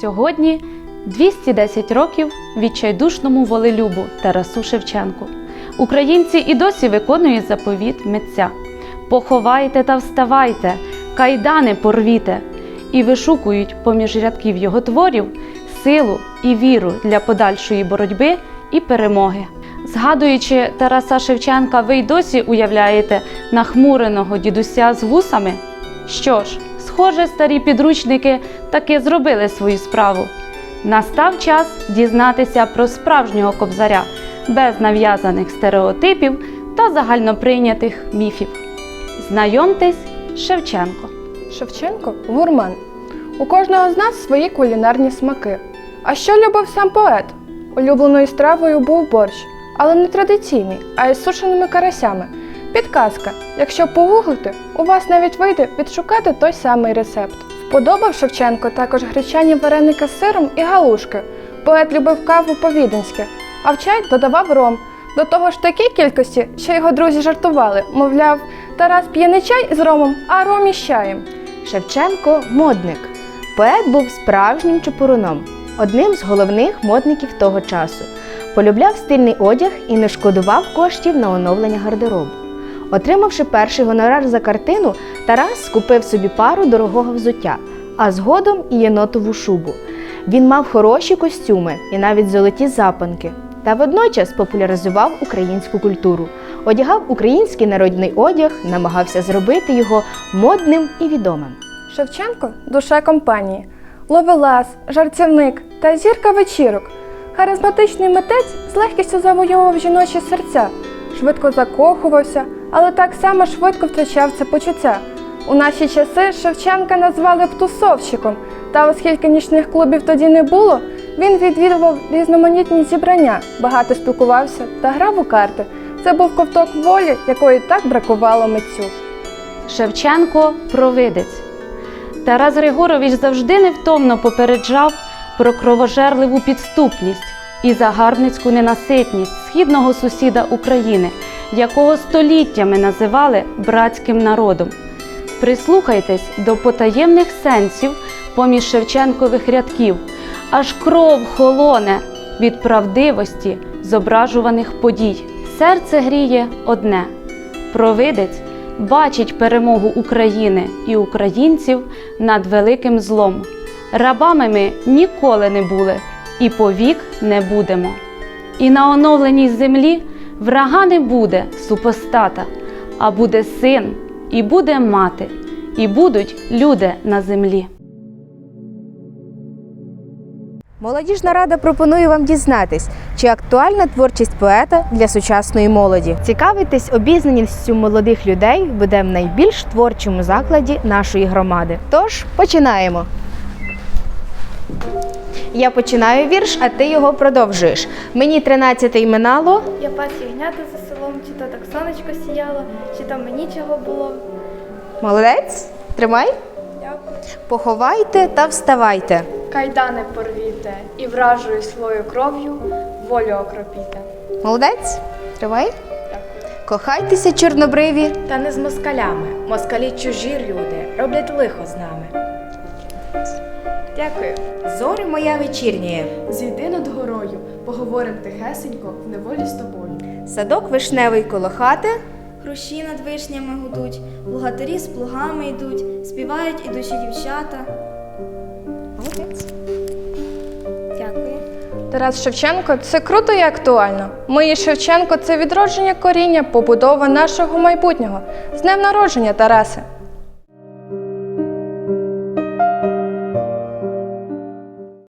Сьогодні 210 років відчайдушному волелюбу Тарасу Шевченку. Українці і досі виконують заповіт митця: Поховайте та вставайте, кайдани порвіте, і вишукують поміж рядків його творів силу і віру для подальшої боротьби і перемоги. Згадуючи Тараса Шевченка, ви й досі уявляєте нахмуреного дідуся з вусами? Що ж, схоже, старі підручники таки зробили свою справу. Настав час дізнатися про справжнього кобзаря без нав'язаних стереотипів та загальноприйнятих міфів. Знайомтесь, Шевченко. Шевченко гурман. У кожного з нас свої кулінарні смаки. А що любив сам поет? Улюбленою стравою був борщ, але не традиційний, а із сушеними карасями. Підказка: якщо погуглити, у вас навіть вийде відшукати той самий рецепт. Вподобав Шевченко також гречані вареники з сиром і галушки. Поет любив каву по-віденськи, а в чай додавав ром. До того ж такій кількості, що його друзі жартували, мовляв, Тарас п'є не чай з ромом, а ром із чаєм. Шевченко модник. Поет був справжнім чепуруном, одним з головних модників того часу. Полюбляв стильний одяг і не шкодував коштів на оновлення гардеробу. Отримавши перший гонорар за картину, Тарас скупив собі пару дорогого взуття, а згодом і єнотову шубу. Він мав хороші костюми і навіть золоті запанки, та водночас популяризував українську культуру, одягав український народний одяг, намагався зробити його модним і відомим. Шевченко душа компанії, ловелас, жартівник та зірка вечірок. Харизматичний митець з легкістю завойовував жіночі серця, швидко закохувався, але так само швидко втрачав це почуття. У наші часи Шевченка назвали б тусовщиком, та оскільки нічних клубів тоді не було, він відвідував різноманітні зібрання, багато спілкувався та грав у карти. Це був ковток волі, якої так бракувало митцю. Шевченко провидець. Тарас Григорович завжди невтомно попереджав про кровожерливу підступність і загарбницьку ненаситність східного сусіда України, якого століттями називали братським народом. Прислухайтесь до потаємних сенсів поміж Шевченкових рядків, аж кров холоне від правдивості зображуваних подій. Серце гріє одне. Провидець бачить перемогу України і українців над великим злом. Рабами ми ніколи не були і повік не будемо. І на оновленій землі врага не буде супостата, а буде син, і буде мати, і будуть люди на землі. Молодіжна рада пропонує вам дізнатись, чи актуальна творчість поета для сучасної молоді. Цікавитись обізнаністю молодих людей буде в найбільш творчому закладі нашої громади. Тож починаємо. Я починаю вірш, а ти його продовжуєш. Мені 13 минало. Я пас ягнята за селом, чи то так сонечко сіяло, чи то мені чого було. Молодець, тримай. Дякую. Поховайте та вставайте. Кайдани порвіте і вражою свою кров'ю волю окропіте. Молодець, тримай. Кохайтеся, чорнобриві. Та не з москалями. Москалі чужі люди, роблять лихо з нами. Дякую. Зорі моя вечірніє, Зійди над горою, поговорим тихесенько в неволі з тобою. Садок вишневий коло хати. Груші над вишнями гудуть, плугатарі з плугами йдуть, співають ідучі дівчата. Молодець. Дякую. Тарас Шевченко це круто і актуально. Мої Шевченко це відродження коріння, побудова нашого майбутнього. З днем народження, Тарасе!